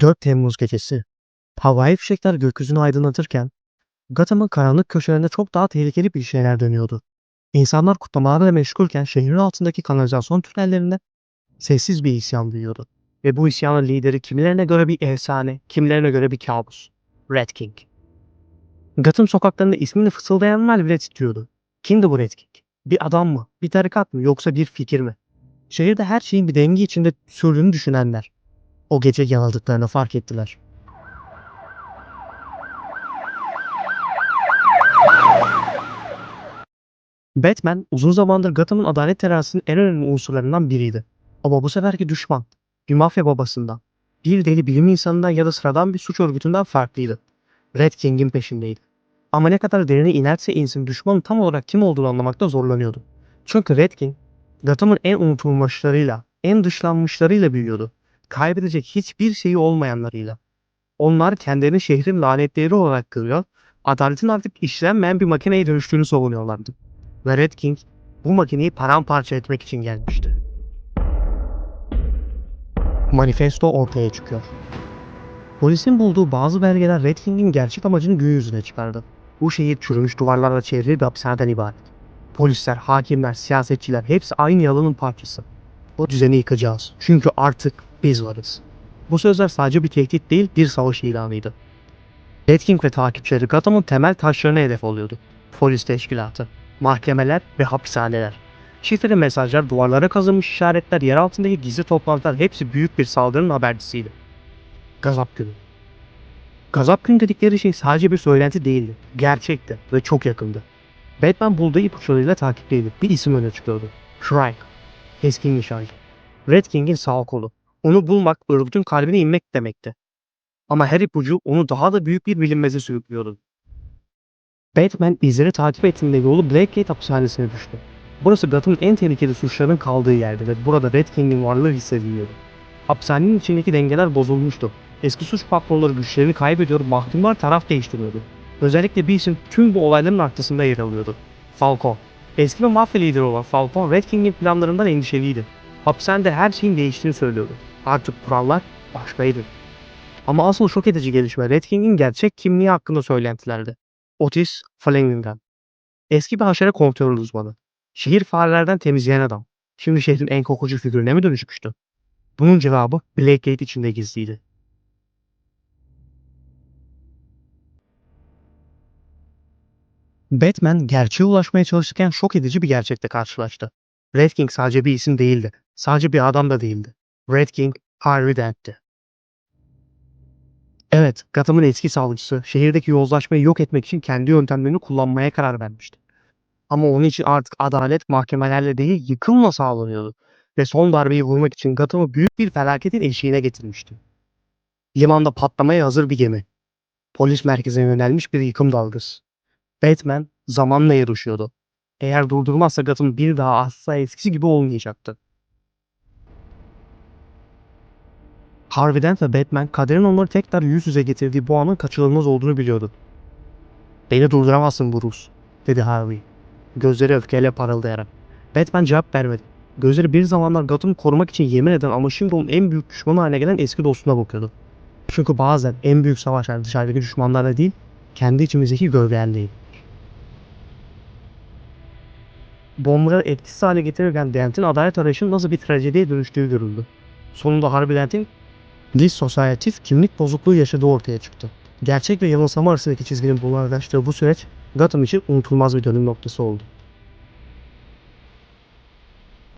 4 Temmuz gecesi. Havai fişekler gökyüzünü aydınlatırken Gotham'ın karanlık köşelerinde çok daha tehlikeli bir şeyler dönüyordu. İnsanlar kutlamalarla meşgulken şehrin altındaki kanalizasyon tünellerinde sessiz bir isyan duyuyordu. Ve bu isyanın lideri kimilerine göre bir efsane, kimilerine göre bir kabus. Red King. Gotham sokaklarında ismini fısıldayanlar bile titriyordu. Kimdi bu Red King? Bir adam mı? Bir tarikat mı? Yoksa bir fikir mi? Şehirde her şeyin bir denge içinde sürdüğünü düşünenler. O gece yanıldıklarını fark ettiler. Batman uzun zamandır Gotham'ın adalet terazisinin en önemli unsurlarından biriydi. Ama bu seferki düşman, bir mafya babasından, bir deli bilim insanından ya da sıradan bir suç örgütünden farklıydı. Red King'in peşindeydi. Ama ne kadar derine inerse insin düşmanın tam olarak kim olduğunu anlamakta zorlanıyordu. Çünkü Red King, Gotham'ın en unutulmuşlarıyla, en dışlanmışlarıyla büyüyordu. Kaybedecek hiçbir şeyi olmayanlarıyla. Onlar kendilerini şehrin lanetleri olarak görüyor, adaletin artık işlenmeyen bir makineye dönüştüğünü savunuyorlardı. Ve Red King bu makineyi paramparça etmek için gelmişti. Manifesto ortaya çıkıyor. Polisin bulduğu bazı belgeler Red King'in gerçek amacını gün yüzüne çıkardı. Bu şehir çürümüş duvarlarla çevrili bir hapishaneden ibaret. Polisler, hakimler, siyasetçiler hepsi aynı yalanın parçası. Bu düzeni yıkacağız. Çünkü artık biz varız. Bu sözler sadece bir tehdit değil, bir savaş ilanıydı. Red King ve takipçileri Gotham'ın temel taşlarına hedef oluyordu. Polis teşkilatı, mahkemeler ve hapishaneler. Şifreli mesajlar, duvarlara kazınmış işaretler, yer altındaki gizli toplantılar hepsi büyük bir saldırının habercisiydi. Gazap günü. Gazap günü dedikleri şey sadece bir söylenti değildi. Gerçekti ve çok yakındı. Batman bulduğu ipuçlarıyla takipteydi. Bir isim öne çıkıyordu. Shrike. Keskin nişancı. Red King'in sağ kolu. Onu bulmak örgütün kalbine inmek demekti. Ama her ipucu onu daha da büyük bir bilinmeze sürüklüyordu. Batman izleri takip ettiğinde yolu Blackgate hapishanesine düştü. Burası Gotham'ın en tehlikeli suçların kaldığı yerdi ve burada Red King'in varlığı hissediliyordu. Hapishanenin içindeki dengeler bozulmuştu. Eski suç patronları güçlerini kaybediyor, mahkumlar taraf değiştiriyordu. Özellikle isim tüm bu olayların arkasında yer alıyordu. Falcon. Eski bir mafya lideri olan Falcon, Red King'in planlarından endişeliydi. Hapishanede her şeyin değiştiğini söylüyordu. Artık kurallar başkaydı. Ama asıl şok edici gelişme Red King'in gerçek kimliği hakkında söylentilerdi. Otis Flanagan. Eski bir haşere kontrol uzmanı. Şehir farelerden temizleyen adam. Şimdi şehrin en kokucu figürüne mi dönüşmüştü? Bunun cevabı Blackgate içinde gizliydi. Batman gerçeğe ulaşmaya çalışırken şok edici bir gerçekle karşılaştı. Red King sadece bir isim değildi. Sadece bir adam da değildi. Red King Harvey Dent'ti. Evet, Gotham'ın eski savcısı şehirdeki yozlaşmayı yok etmek için kendi yöntemlerini kullanmaya karar vermişti. Ama onun için artık adalet mahkemelerle değil yıkımla sağlanıyordu ve son darbeyi vurmak için Gotham'ı büyük bir felaketin eşiğine getirmişti. Limanda patlamaya hazır bir gemi. Polis merkezine yönelmiş bir yıkım dalgası. Batman zamanla yarışıyordu. Eğer durdurmazsa Gotham bir daha asla eskisi gibi olmayacaktı. Harvey Dent ve Batman kaderin onları tekrar yüz yüze getirdiği bu anın kaçınılmaz olduğunu biliyordu. Beni durduramazsın Bruce, dedi Harvey. Gözleri öfkeyle parıldayarak. Batman cevap vermedi. Gözleri bir zamanlar Gotham'ı korumak için yemin eden ama şimdi onun en büyük düşmanı haline gelen eski dostuna bakıyordu. Çünkü bazen en büyük savaşlar dışarıdaki düşmanlarla değil, kendi içimizdeki gölgelerleydi. Bombaları etkisiz hale getirirken Dent'in adalet arayışının nasıl bir trajediye dönüştüğü görüldü. Sonunda Harvey Dent'in dissosiyatif kimlik bozukluğu yaşadığı ortaya çıktı. Gerçek ve yanılsama arasındaki çizginin bulanıklaştığı bu süreç Gotham için unutulmaz bir dönüm noktası oldu.